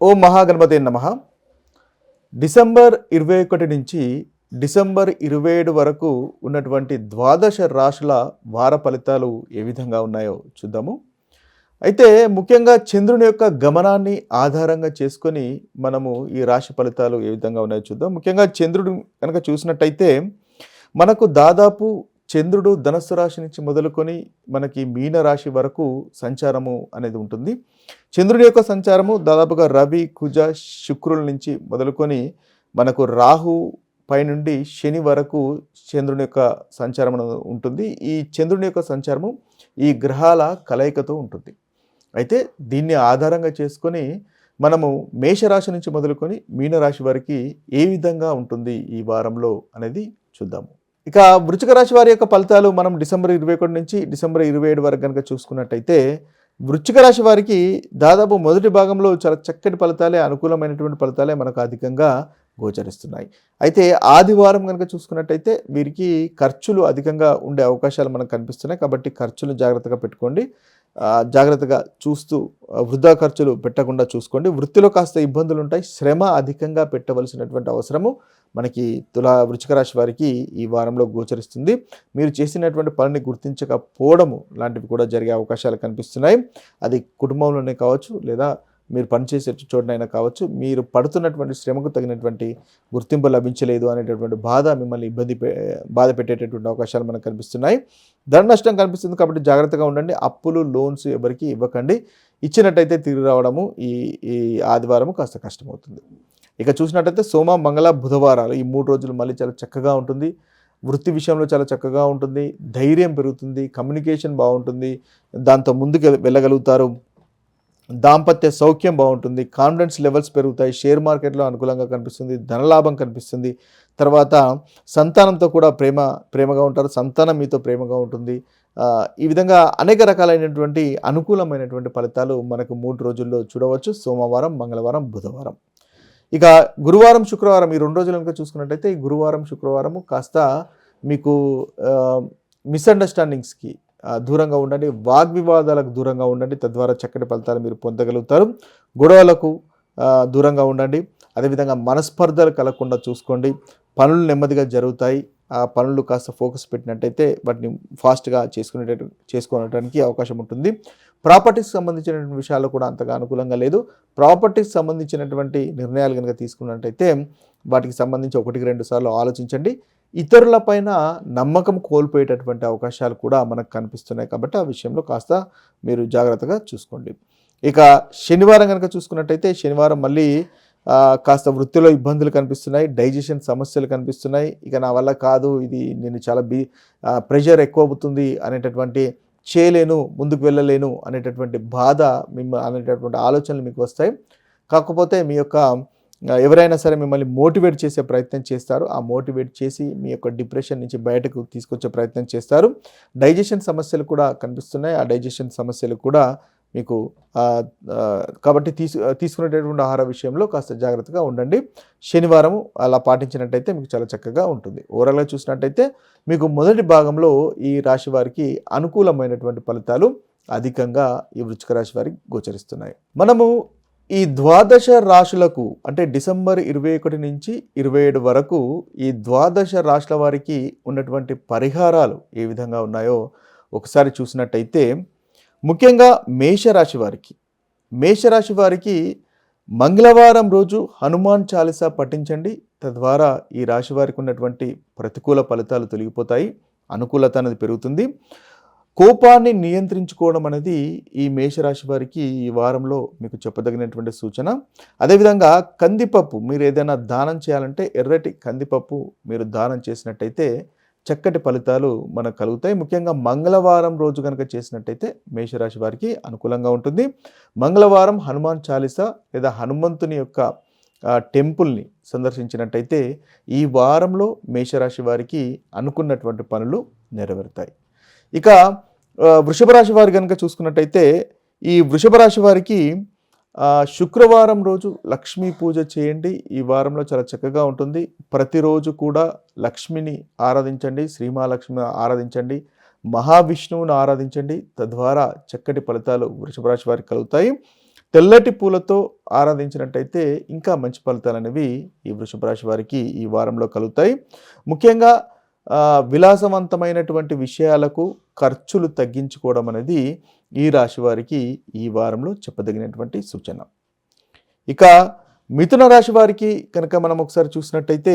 ఓ మహాగణపతి నమ. డిసెంబర్ ఇరవై ఒకటి నుంచి డిసెంబర్ ఇరవై ఏడు వరకు ఉన్నటువంటి ద్వాదశ రాశుల వార ఫలితాలు ఏ విధంగా ఉన్నాయో చూద్దాము. అయితే ముఖ్యంగా చంద్రుని యొక్క గమనాన్ని ఆధారంగా చేసుకొని మనము ఈ రాశి ఫలితాలు ఏ విధంగా ఉన్నాయో చూద్దాం. ముఖ్యంగా చంద్రుడు కనుక చూసినట్టయితే మనకు దాదాపు చంద్రుడు ధనస్సు రాశి నుంచి మొదలుకొని మనకి మీన రాశి వరకు సంచారము అనేది ఉంటుంది. చంద్రుడి యొక్క సంచారము దాదాపుగా రవి కుజ శుక్రుల నుంచి మొదలుకొని మనకు రాహు పైనుండి శని వరకు చంద్రుని యొక్క సంచారం ఉంటుంది. ఈ చంద్రుని యొక్క సంచారము ఈ గ్రహాల కలయికతో ఉంటుంది. అయితే దీన్ని ఆధారంగా చేసుకొని మనము మేషరాశి నుంచి మొదలుకొని మీనరాశి వరకు ఏ విధంగా ఉంటుంది ఈ వారంలో అనేది చూద్దాము. ఇక వృచ్చిక రాశి వారి యొక్క ఫలితాలు మనం డిసెంబర్ ఇరవై ఒకటి నుంచి డిసెంబర్ ఇరవై ఏడు వరకు కనుక చూసుకున్నట్టయితే వృచ్చిక రాశి వారికి దాదాపు మొదటి భాగంలో చాలా చక్కటి ఫలితాలే అనుకూలమైనటువంటి ఫలితాలే మనకు అధికంగా గోచరిస్తున్నాయి. అయితే ఆదివారం కనుక చూసుకున్నట్టయితే వీరికి ఖర్చులు అధికంగా ఉండే అవకాశాలు మనకు కనిపిస్తున్నాయి. కాబట్టి ఖర్చులు జాగ్రత్తగా పెట్టుకోండి. జాగ్రత్తగా చూస్తూ వృధా ఖర్చులు పెట్టకుండా చూసుకోండి. వృత్తిలో కాస్త ఇబ్బందులు ఉంటాయి. శ్రమ అధికంగా పెట్టవలసినటువంటి అవసరము మనకి తులా వృచ్చిక రాశి వారికి ఈ వారంలో గోచరిస్తుంది. మీరు చేసినటువంటి పనిని గుర్తించకపోవడము లాంటివి కూడా జరిగే అవకాశాలు కనిపిస్తున్నాయి. అది కుటుంబంలోనే కావచ్చు లేదా మీరు పనిచేసే చోటనైనా కావచ్చు మీరు పడుతున్నటువంటి శ్రమకు తగినటువంటి గుర్తింపు లభించలేదు అనేటటువంటి బాధ మిమ్మల్ని ఇబ్బంది పె- బాధ పెట్టేటటువంటి అవకాశాలు మనకు కనిపిస్తున్నాయి. ధన నష్టం కనిపిస్తుంది కాబట్టి జాగ్రత్తగా ఉండండి. అప్పులు లోన్స్ ఎవరికి ఇవ్వకండి. ఇచ్చినట్టయితే తిరిగి రావడము ఈ ఈ ఆదివారము కాస్త కష్టమవుతుంది. ఇక చూసినట్టయితే సోమ మంగళ బుధవారాలు ఈ మూడు రోజులు మళ్ళీ చాలా చక్కగా ఉంటుంది. వృత్తి విషయంలో చాలా చక్కగా ఉంటుంది. ధైర్యం పెరుగుతుంది. కమ్యూనికేషన్ బాగుంటుంది. దాంతో ముందుకు వెళ్ళగలుగుతారు. దాంపత్య సౌఖ్యం బాగుంటుంది కాన్ఫిడెన్స్ లెవెల్స్ పెరుగుతాయి షేర్ మార్కెట్లో అనుకూలంగా కనిపిస్తుంది ధనలాభం కనిపిస్తుంది. తర్వాత సంతానంతో కూడా ప్రేమ ప్రేమగా ఉంటారు సంతానం మీతో ప్రేమగా ఉంటుంది. ఈ విధంగా అనేక రకాలైనటువంటి అనుకూలమైనటువంటి ఫలితాలు మనకు మూడు రోజుల్లో చూడవచ్చు. సోమవారం మంగళవారం బుధవారం. ఇక గురువారం శుక్రవారం ఈ రెండు రోజులు కనుక చూసుకున్నట్టయితే ఈ గురువారం శుక్రవారం కాస్త మీకు మిస్అండర్స్టాండింగ్స్కి దూరంగా ఉండండి. వాగ్వివాదాలకు దూరంగా ఉండండి. తద్వారా చక్కటి ఫలితాలు మీరు పొందగలుగుతారు. గొడవలకు దూరంగా ఉండండి. అదేవిధంగా మనస్పర్ధలు కలగకుండా చూసుకోండి. పనులు నెమ్మదిగా జరుగుతాయి. ఆ పనులు కాస్త ఫోకస్ పెట్టినట్టయితే వాటిని ఫాస్ట్గా చేసుకునేటట్టు చేసుకోవడానికి అవకాశం ఉంటుంది. ప్రాపర్టీకి సంబంధించినటువంటి విషయాలు కూడా అంతగా అనుకూలంగా లేదు. ప్రాపర్టీకి సంబంధించినటువంటి నిర్ణయాలు కనుక తీసుకున్నట్టయితే వాటికి సంబంధించి ఒకటికి రెండు సార్లు ఆలోచించండి. ఇతరులపైన నమ్మకం కోల్పోయేటటువంటి అవకాశాలు కూడా మనకు కనిపిస్తున్నాయి కాబట్టి ఆ విషయంలో కాస్త మీరు జాగ్రత్తగా చూసుకోండి. ఇక శనివారం కనుక చూసుకున్నట్టయితే శనివారం మళ్ళీ కాస్త వృత్తిలో ఇబ్బందులు కనిపిస్తున్నాయి డైజెషన్ సమస్యలు కనిపిస్తున్నాయి. ఇక నా వల్ల కాదు ఇది నేను చాలా బి ప్రెషర్ ఎక్కువ అవుతుంది అనేటటువంటి చేయలేను ముందుకు వెళ్ళలేను అనేటటువంటి బాధ మిమ్మ అనేటటువంటి ఆలోచనలు మీకు వస్తాయి. కాకపోతే మీ యొక్క ఎవరైనా సరే మిమ్మల్ని మోటివేట్ చేసే ప్రయత్నం చేస్తారు. ఆ మోటివేట్ చేసి మీ యొక్క డిప్రెషన్ నుంచి బయటకు తీసుకొచ్చే ప్రయత్నం చేస్తారు. డైజెషన్ సమస్యలు కూడా కనిపిస్తున్నాయి. ఆ డైజెషన్ సమస్యలు కూడా మీకు కాబట్టి తీసు తీసుకునేటటువంటి ఆహార విషయంలో కాస్త జాగ్రత్తగా ఉండండి. శనివారం అలా పాటించినట్టయితే మీకు చాలా చక్కగా ఉంటుంది. ఓవరాల్గా చూసినట్టయితే మీకు మొదటి భాగంలో ఈ రాశి వారికి అనుకూలమైనటువంటి ఫలితాలు అధికంగా ఈ వృచ్చిక రాశి వారికి గోచరిస్తున్నాయి. మనము ఈ ద్వాదశ రాశులకు అంటే డిసెంబర్ ఇరవై ఒకటి నుంచి ఇరవై ఏడు వరకు ఈ ద్వాదశ రాశుల వారికి ఉన్నటువంటి పరిహారాలు ఏ విధంగా ఉన్నాయో ఒకసారి చూసినట్టయితే ముఖ్యంగా మేషరాశి వారికి మేషరాశి వారికి మంగళవారం రోజు హనుమాన్ చాలీసా పఠించండి. తద్వారా ఈ రాశి వారికి ఉన్నటువంటి ప్రతికూల ఫలితాలు తొలగిపోతాయి అనుకూలత అనేది పెరుగుతుంది. కోపాన్ని నియంత్రించుకోవడం అనేది ఈ మేషరాశి వారికి ఈ వారంలో మీకు చెప్పదగినటువంటి సూచన. అదేవిధంగా కందిపప్పు మీరు ఏదైనా దానం చేయాలంటే ఎర్రటి కందిపప్పు మీరు దానం చేసినట్టయితే చక్కటి ఫలితాలు మనకు కలుగుతాయి. ముఖ్యంగా మంగళవారం రోజు కనుక చేసినట్టయితే మేషరాశి వారికి అనుకూలంగా ఉంటుంది. మంగళవారం హనుమాన్ చాలీసా లేదా హనుమంతుని యొక్క టెంపుల్ని సందర్శించినట్టయితే ఈ వారంలో మేషరాశి వారికి అనుకున్నటువంటి పనులు నెరవేరుతాయి. ఇక వృషభ రాశి వారు కనుక చూసుకున్నట్టయితే ఈ వృషభ రాశి వారికి శుక్రవారం రోజు లక్ష్మీ పూజ చేయండి. ఈ వారంలో చాలా చక్కగా ఉంటుంది. ప్రతిరోజు కూడా లక్ష్మిని ఆరాధించండి శ్రీమహాలక్ష్మిని ఆరాధించండి మహావిష్ణువును ఆరాధించండి. తద్వారా చక్కటి ఫలితాలు వృషభ రాశి వారికి కలుగుతాయి. తెల్లటి పూలతో ఆరాధించినట్టయితే ఇంకా మంచి ఫలితాలు అనేవి ఈ వృషభ రాశి వారికి ఈ వారంలో కలుగుతాయి. ముఖ్యంగా విలాసవంతమైనటువంటి విషయాలకు ఖర్చులు తగ్గించుకోవడం అనేది ఈ రాశి వారికి ఈ వారంలో చెప్పదగినటువంటి సూచన. ఇక మిథున రాశి వారికి కనుక మనం ఒకసారి చూసినట్టయితే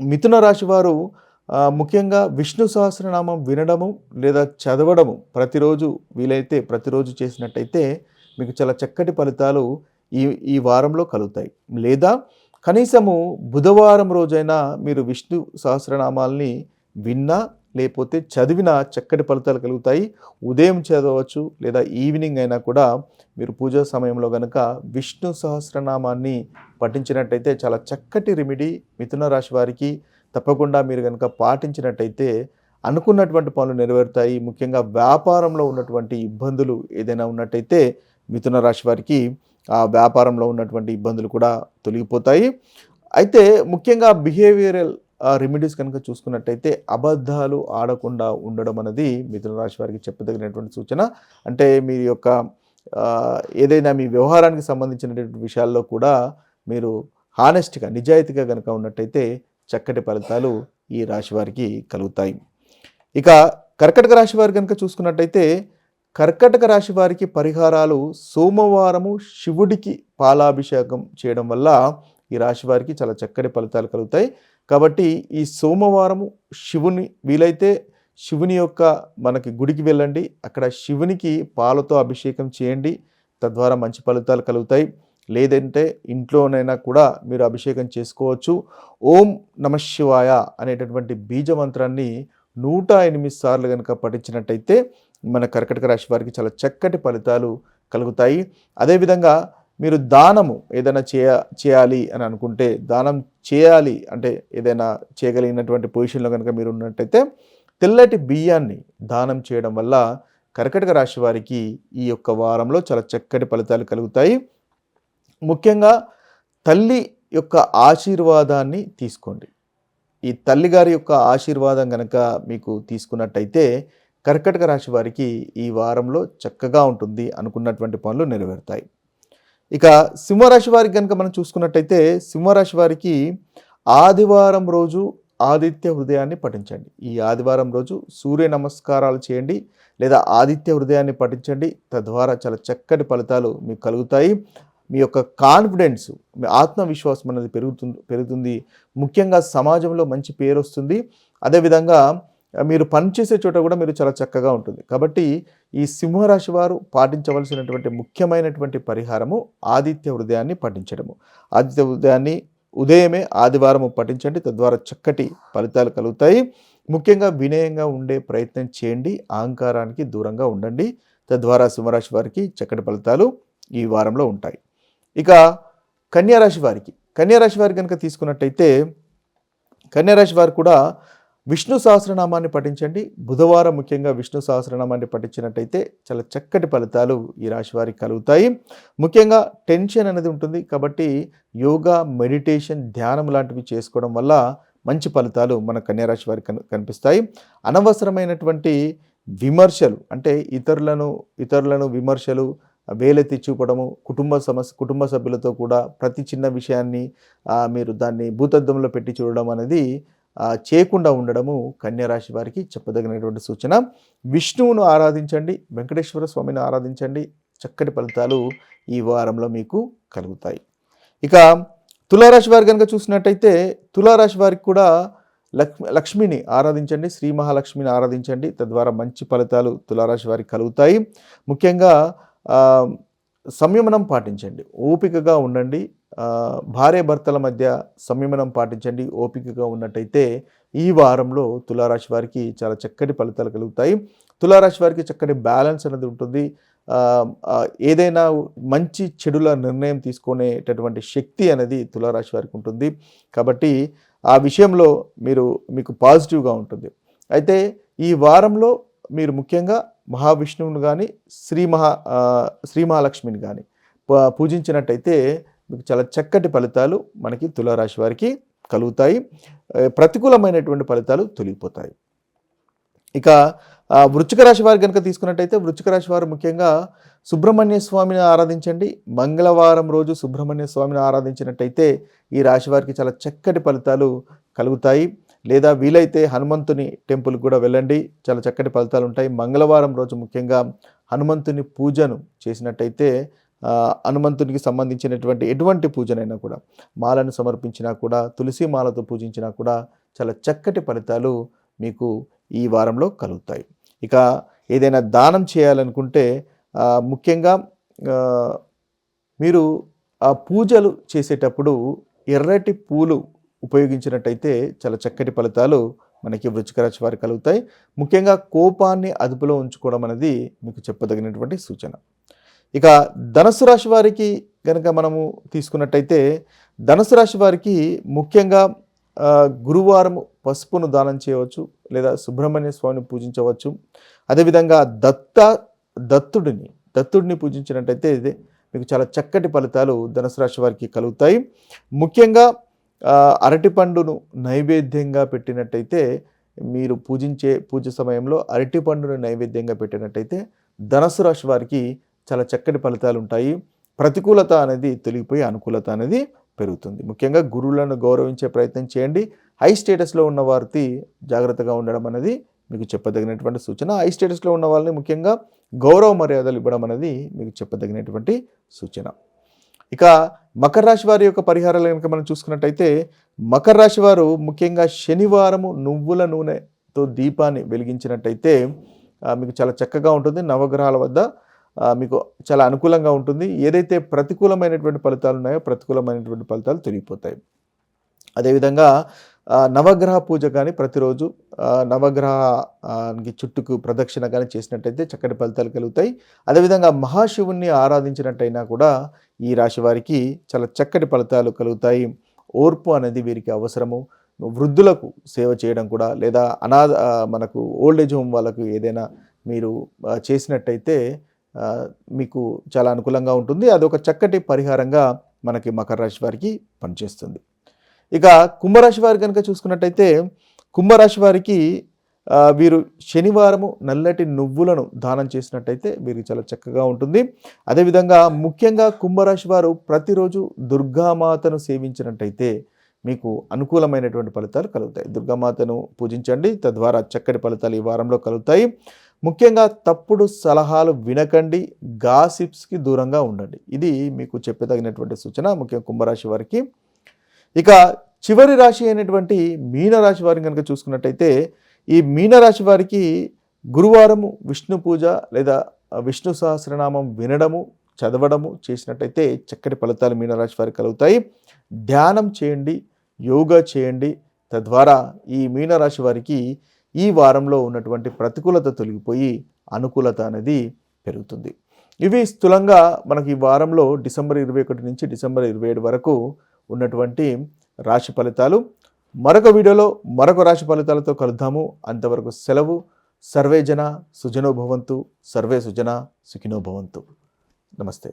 మిథున రాశి వారు ముఖ్యంగా విష్ణు సహస్రనామం వినడము లేదా చదవడము ప్రతిరోజు వీలైతే ప్రతిరోజు చేసినట్టయితే మీకు చాలా చక్కటి ఫలితాలు ఈ ఈ వారంలో కలుగుతాయి. లేదా కనీసము బుధవారం రోజైనా మీరు విష్ణు సహస్రనామాల్ని విన్నా లేకపోతే చదివినా చక్కటి ఫలితాలు కలుగుతాయి. ఉదయం చదవచ్చు లేదా ఈవినింగ్ అయినా కూడా మీరు పూజా సమయంలో కనుక విష్ణు సహస్రనామాన్ని పఠించినట్టయితే చాలా చక్కటి రెమిడీ మిథున రాశి వారికి. తప్పకుండా మీరు కనుక పాటించినట్టయితే అనుకున్నటువంటి పనులు నెరవేరుతాయి. ముఖ్యంగా వ్యాపారంలో ఉన్నటువంటి ఇబ్బందులు ఏదైనా ఉన్నట్టయితే మిథున రాశి వారికి ఆ వ్యాపారంలో ఉన్నటువంటి ఇబ్బందులు కూడా తొలగిపోతాయి. అయితే ముఖ్యంగా బిహేవియరల్ రెమెడీస్ కనుక చూసుకున్నట్టయితే అబద్ధాలు ఆడకుండా ఉండడం అనేది మిథున రాశి వారికి చెప్పదగినటువంటి సూచన. అంటే మీ యొక్క ఏదైనా మీ వ్యవహారానికి సంబంధించినటువంటి విషయాల్లో కూడా మీరు హానెస్ట్గా నిజాయితీగా కనుక ఉన్నట్టయితే చక్కటి ఫలితాలు ఈ రాశి వారికి కలుగుతాయి. ఇక కర్కటక రాశి వారు కనుక చూసుకున్నట్టయితే కర్కటక రాశి వారికి పరిహారాలు సోమవారము శివుడికి పాలాభిషేకం చేయడం వల్ల ఈ రాశి వారికి చాలా చక్కటి ఫలితాలు కలుగుతాయి. కాబట్టి ఈ సోమవారము శివుని వీలైతే శివుని యొక్క మనకి గుడికి వెళ్ళండి. అక్కడ శివునికి పాలతో అభిషేకం చేయండి. తద్వారా మంచి ఫలితాలు కలుగుతాయి. లేదంటే ఇంట్లోనైనా కూడా మీరు అభిషేకం చేసుకోవచ్చు. ఓం నమ శివాయ అనేటటువంటి బీజ మంత్రాన్ని నూట ఎనిమిది సార్లు కనుక పఠించినట్టయితే మన కర్కటక రాశి వారికి చాలా చక్కటి ఫలితాలు కలుగుతాయి. అదేవిధంగా మీరు దానము ఏదైనా చేయ చేయాలి అని అనుకుంటే దానం చేయాలి అంటే ఏదైనా చేయగలిగినటువంటి పొజిషన్లో కనుక మీరు ఉన్నట్టయితే తెల్లటి బియ్యాన్ని దానం చేయడం వల్ల కర్కటక రాశి వారికి ఈ యొక్క వారంలో చాలా చక్కటి ఫలితాలు కలుగుతాయి. ముఖ్యంగా తల్లి యొక్క ఆశీర్వాదాన్ని తీసుకోండి. ఈ తల్లిగారి యొక్క ఆశీర్వాదం కనుక మీకు తీసుకున్నట్టయితే కర్కటక రాశి వారికి ఈ వారంలో చక్కగా ఉంటుంది అనుకున్నటువంటి పనులు నెరవేరుతాయి. ఇక సింహరాశి వారికి కనుక మనం చూసుకున్నట్టయితే సింహరాశి వారికి ఆదివారం రోజు ఆదిత్య హృదయాన్ని పఠించండి. ఈ ఆదివారం రోజు సూర్య నమస్కారాలు చేయండి లేదా ఆదిత్య హృదయాన్ని పఠించండి. తద్వారా చాలా చక్కటి ఫలితాలు మీకు కలుగుతాయి. మీ యొక్క కాన్ఫిడెన్స్ మీ ఆత్మవిశ్వాసం అనేది పెరుగుతుంది పెరుగుతుంది. ముఖ్యంగా సమాజంలో మంచి పేరు వస్తుంది. అదేవిధంగా మీరు పనిచేసే చోట కూడా మీరు చాలా చక్కగా ఉంటుంది. కాబట్టి ఈ సింహరాశి వారు పాటించవలసినటువంటి ముఖ్యమైనటువంటి పరిహారము ఆదిత్య హృదయాన్ని పఠించడము. ఆదిత్య హృదయాన్ని ఉదయమే ఆదివారము పఠించండి. తద్వారా చక్కటి ఫలితాలు కలుగుతాయి. ముఖ్యంగా వినయంగా ఉండే ప్రయత్నం చేయండి. అహంకారానికి దూరంగా ఉండండి. తద్వారా సింహరాశి వారికి చక్కటి ఫలితాలు ఈ వారంలో ఉంటాయి. ఇక కన్యారాశి వారికి. కన్యారాశి వారికి కనుక తీసుకున్నట్టయితే కన్యారాశి వారు కూడా విష్ణు సహస్రనామాన్ని పఠించండి. బుధవారం ముఖ్యంగా విష్ణు సహస్రనామాన్ని పఠించినట్టయితే చాలా చక్కటి ఫలితాలు ఈ రాశి వారికి కలుగుతాయి. ముఖ్యంగా టెన్షన్ అనేది ఉంటుంది. కాబట్టి యోగా మెడిటేషన్ ధ్యానం లాంటివి చేసుకోవడం వల్ల మంచి ఫలితాలు మన కన్యారాశి వారికి కన్- కనిపిస్తాయి. అనవసరమైనటువంటి విమర్శలు అంటే ఇతరులను ఇతరులను విమర్శలు వేలెత్తి చూపడము కుటుంబ సమస్య కుటుంబ సభ్యులతో కూడా ప్రతి చిన్న విషయాన్ని మీరు దాన్ని భూతద్దంలో పెట్టి చూడడం అనేది చేయకుండా ఉండడము కన్యరాశి వారికి చెప్పదగినటువంటి సూచన. విష్ణువును ఆరాధించండి వెంకటేశ్వర స్వామిని ఆరాధించండి. చక్కటి ఫలితాలు ఈ వారంలో మీకు కలుగుతాయి. ఇక తులారాశి వారి కనుక చూసినట్టయితే తులారాశి వారికి కూడా లక్ష్మి లక్ష్మిని ఆరాధించండి శ్రీ మహాలక్ష్మిని ఆరాధించండి. తద్వారా మంచి ఫలితాలు తులారాశి వారికి కలుగుతాయి. ముఖ్యంగా సంయమనం పాటించండి. ఓపికగా ఉండండి. భార్య భర్తల మధ్య సంయమనం పాటించండి. ఓపికగా ఉన్నట్టయితే ఈ వారంలో తులారాశి వారికి చాలా చక్కటి ఫలితాలు కలుగుతాయి. తులారాశి వారికి చక్కటి బ్యాలెన్స్ అనేది ఉంటుంది. ఏదైనా మంచి చెడుల నిర్ణయం తీసుకునేటటువంటి శక్తి అనేది తులారాశి వారికి ఉంటుంది. కాబట్టి ఆ విషయంలో మీరు మీకు పాజిటివ్గా ఉంటుంది. అయితే ఈ వారంలో మీరు ముఖ్యంగా మహావిష్ణువుని కానీ శ్రీ మహా శ్రీ మహాలక్ష్మిని కానీ ప- పూజించినట్టయితే మీకు చాలా చక్కటి ఫలితాలు మనకి తులారాశి వారికి కలుగుతాయి. ప్రతికూలమైనటువంటి ఫలితాలు తొలగిపోతాయి. ఇక వృచ్చిక రాశి వారు కనుక తీసుకున్నట్టయితే వృచ్చిక రాశి వారు ముఖ్యంగా సుబ్రహ్మణ్య స్వామిని ఆరాధించండి. మంగళవారం రోజు సుబ్రహ్మణ్య స్వామిని ఆరాధించినట్టయితే ఈ రాశి వారికి చాలా చక్కటి ఫలితాలు కలుగుతాయి. లేదా వీలైతే హనుమంతుని టెంపుల్కి కూడా వెళ్ళండి. చాలా చక్కటి ఫలితాలు ఉంటాయి. మంగళవారం రోజు ముఖ్యంగా హనుమంతుని పూజను చేసినట్టయితే హనుమంతునికి సంబంధించినటువంటి ఎటువంటి పూజనైనా కూడా మాలను సమర్పించినా కూడా తులసి మాలతో పూజించినా కూడా చాలా చక్కటి ఫలితాలు మీకు ఈ వారంలో కలుగుతాయి. ఇక ఏదైనా దానం చేయాలనుకుంటే ముఖ్యంగా మీరు ఆ పూజలు చేసేటప్పుడు ఎర్రటి పూలు ఉపయోగించినట్టయితే చాలా చక్కటి ఫలితాలు మనకి వృచ్చిక రాశి వారికి కలుగుతాయి. ముఖ్యంగా కోపాన్ని అదుపులో ఉంచుకోవడం అనేది మీకు చెప్పదగినటువంటి సూచన. ఇక ధనుసు రాశి వారికి కనుక మనము తీసుకున్నట్టయితే ధనుసు రాశి వారికి ముఖ్యంగా గురువారం పసుపును దానం చేయవచ్చు లేదా సుబ్రహ్మణ్య స్వామిని పూజించవచ్చు. అదేవిధంగా దత్త దత్తుడిని దత్తుడిని పూజించినట్టయితే ఇది మీకు చాలా చక్కటి ఫలితాలు ధనుసు రాశి వారికి కలుగుతాయి. ముఖ్యంగా అరటిపండును నైవేద్యంగా పెట్టినట్టయితే మీరు పూజించే పూజ సమయంలో అరటిపండును నైవేద్యంగా పెట్టినట్టయితే ధనుసు రాశి వారికి చాలా చక్కటి ఫలితాలు ఉంటాయి. ప్రతికూలత అనేది తొలగిపోయి అనుకూలత అనేది పెరుగుతుంది. ముఖ్యంగా గురువులను గౌరవించే ప్రయత్నం చేయండి. హై స్టేటస్లో ఉన్న వారికి జాగ్రత్తగా ఉండడం అనేది మీకు చెప్పదగినటువంటి సూచన. హై స్టేటస్లో ఉన్న వాళ్ళని ముఖ్యంగా గౌరవ మర్యాదలు ఇవ్వడం అనేది మీకు చెప్పదగినటువంటి సూచన. ఇక మకర రాశి వారి యొక్క పరిహారాలు కనుక మనం చూసుకున్నట్టయితే మకర రాశి వారు ముఖ్యంగా శనివారము నువ్వుల నూనెతో దీపాన్ని వెలిగించినట్టయితే మీకు చాలా చక్కగా ఉంటుంది. నవగ్రహాల వద్ద మీకు చాలా అనుకూలంగా ఉంటుంది. ఏదైతే ప్రతికూలమైనటువంటి ఫలితాలు ఉన్నాయో ప్రతికూలమైనటువంటి ఫలితాలు తిరిగిపోతాయి అదేవిధంగా నవగ్రహ పూజ కానీ ప్రతిరోజు నవగ్రహానికి చుట్టుకు ప్రదక్షిణ కానీ చేసినట్టయితే చక్కటి ఫలితాలు కలుగుతాయి. అదేవిధంగా మహాశివుణ్ణి ఆరాధించినట్టయినా కూడా ఈ రాశి వారికి చాలా చక్కటి ఫలితాలు కలుగుతాయి. ఓర్పు అనేది వీరికి అవసరము. వృద్ధులకు సేవ చేయడం కూడా లేదా అనాథ మనకు ఓల్డ్ ఏజ్ హోమ్ వాళ్ళకు ఏదైనా మీరు చేసినట్టయితే మీకు చాలా అనుకూలంగా ఉంటుంది. అదొక చక్కటి పరిహారంగా మనకి మకర రాశి వారికి పనిచేస్తుంది. ఇక కుంభరాశి వారి కనుక చూసుకున్నట్టయితే కుంభరాశి వారికి వీరు శనివారము నల్లటి నువ్వులను దానం చేసినట్టయితే వీరికి చాలా చక్కగా ఉంటుంది. అదేవిధంగా ముఖ్యంగా కుంభరాశి వారు ప్రతిరోజు దుర్గామాతను సేవించినట్టయితే మీకు అనుకూలమైనటువంటి ఫలితాలు కలుగుతాయి. దుర్గామాతను పూజించండి. తద్వారా చక్కటి ఫలితాలు ఈ వారంలో కలుగుతాయి. ముఖ్యంగా తప్పుడు సలహాలు వినకండి గాసిప్స్కి దూరంగా ఉండండి. ఇది మీకు చెప్పదగినటువంటి సూచన ముఖ్యంగా కుంభరాశి వారికి. ఇక చివరి రాశి అయినటువంటి మీనరాశి వారిని కనుక చూసుకున్నట్టయితే ఈ మీనరాశి వారికి గురువారము విష్ణు పూజ లేదా విష్ణు సహస్రనామం వినడము చదవడము చేసినట్టయితే చక్కటి ఫలితాలు మీనరాశి వారికి కలుగుతాయి. ధ్యానం చేయండి యోగా చేయండి. తద్వారా ఈ మీనరాశి వారికి ఈ వారంలో ఉన్నటువంటి ప్రతికూలత తొలగిపోయి అనుకూలత అనేది పెరుగుతుంది. ఇవి స్థూలంగా మనకి ఈ వారంలో డిసెంబర్ ఇరవై ఒకటి నుంచి డిసెంబర్ ఇరవై ఏడు వరకు ఉన్నటువంటి రాశి ఫలితాలు. మరొక వీడియోలో మరొక రాశి ఫలితాలతో కలుద్దాము. అంతవరకు సెలవు. సర్వే జన సుజనోభవంతు సర్వే సుజన సుఖినోభవంతు నమస్తే.